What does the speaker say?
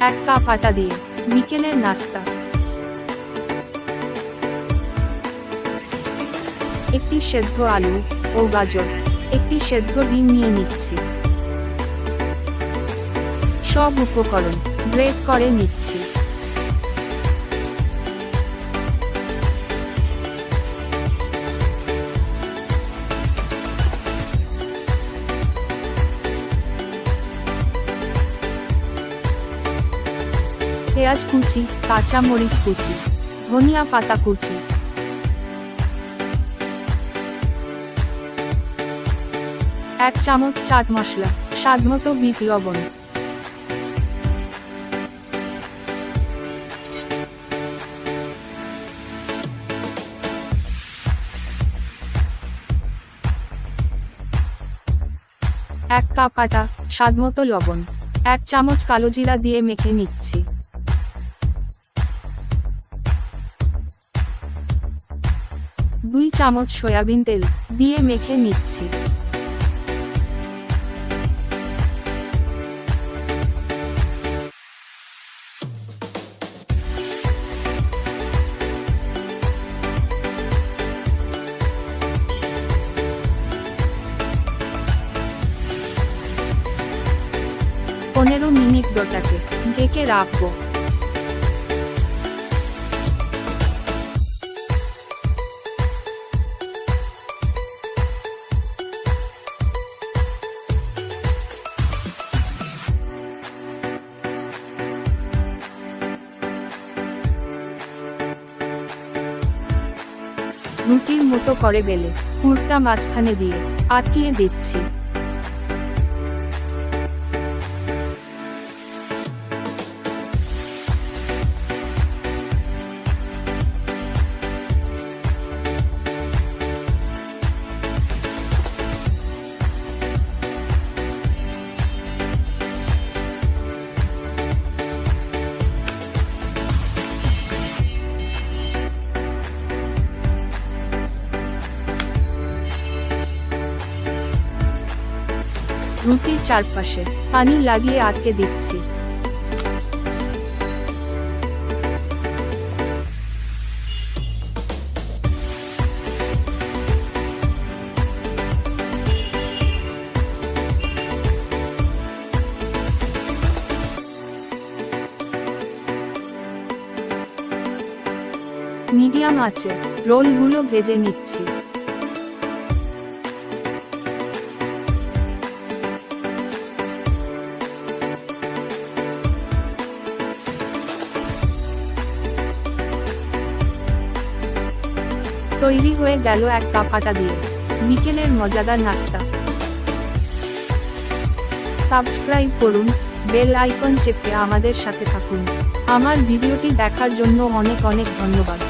এক কাপ আটা দিয়ে, বিকেলের নাস্তা। একটি সেদ্ধ আলু ও গাজর, একটি সেদ্ধ ডিম নিয়ে নিচ্ছি। সব উপকরণ গ্রেট করে নিচ্ছি। পেঁয়াজ কুচি, কাঁচা মরিচ কুচি, ধনিয়া পাতা কুচি। এক চামচ চাট মশলা স্বাদমতো বিট লবণ। এক কাপ আটা স্বাদমতো লবণ। এক চামচ কালো জিরা দিয়ে মেখে নিচ্ছি। দুই চামচ সয়াবিন তেল দিয়ে মেখে নিচ্ছি। পনেরো মিনিট ডোটাকে ঢেকে রাখব। রুটির মতো করে বেলে কুর্তা মাঝখানে দিয়ে আটকিয়ে দিচ্ছি। রুটির চারপাশে পানি লাগিয়ে আটকে দিচ্ছি। মিডিয়াম আছে রোলগুলো ভেজে নিচ্ছি। তৈরি হয়ে গেল এক কাপ আটা দিয়ে। বিকেলের মজাদার নাস্তা। সাবস্ক্রাইব করুন, বেল আইকন চেপে আমাদের সাথে থাকুন। আমার ভিডিওটি দেখার জন্য অনেক অনেক ধন্যবাদ।